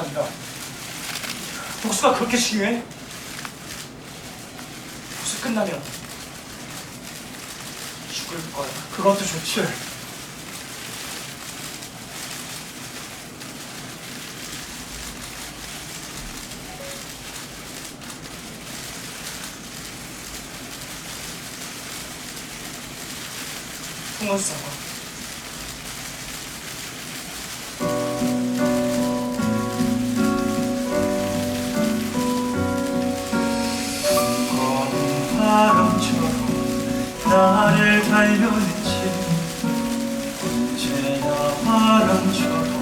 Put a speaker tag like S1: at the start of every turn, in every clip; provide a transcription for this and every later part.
S1: 아니라 복수가 그렇게 중요해? 복수 끝나면 죽을 거야. 그것도 좋지. 풍원사과 나를 달려냈지. 언제나 바람처럼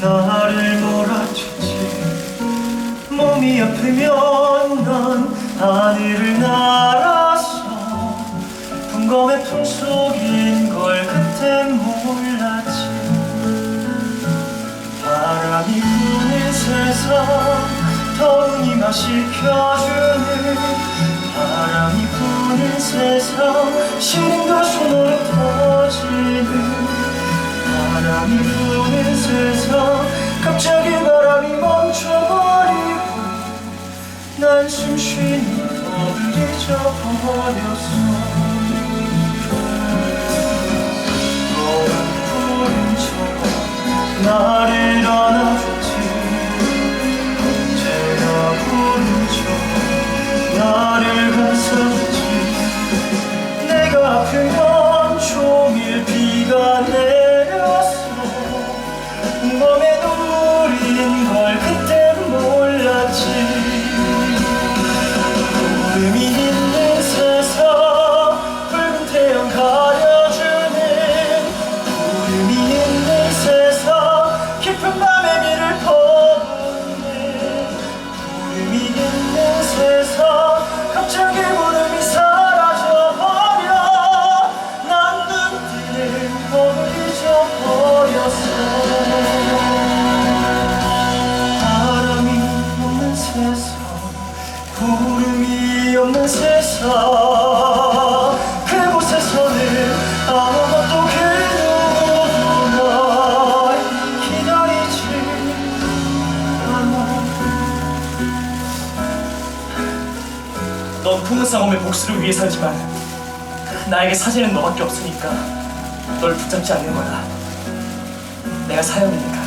S1: 나를 몰아쳤지. 몸이 아프면 넌 하늘을 날았어 풍검의 품속인 걸 그땐 몰랐지. 바람이 부는 세상 더운이 마시켜주는 바람이 부는 세상 시린가 손으로 터지는 바람이 부는 세상. 갑자기 바람이 멈춰버리고 난 숨쉬니 더 잊어버렸어. 너는 구름처럼 나 넌 풍은 싸움의 복수를 위해 살지만 나에게 사진은 너밖에 없으니까 널 붙잡지 않는 거야. 내가 사형이니까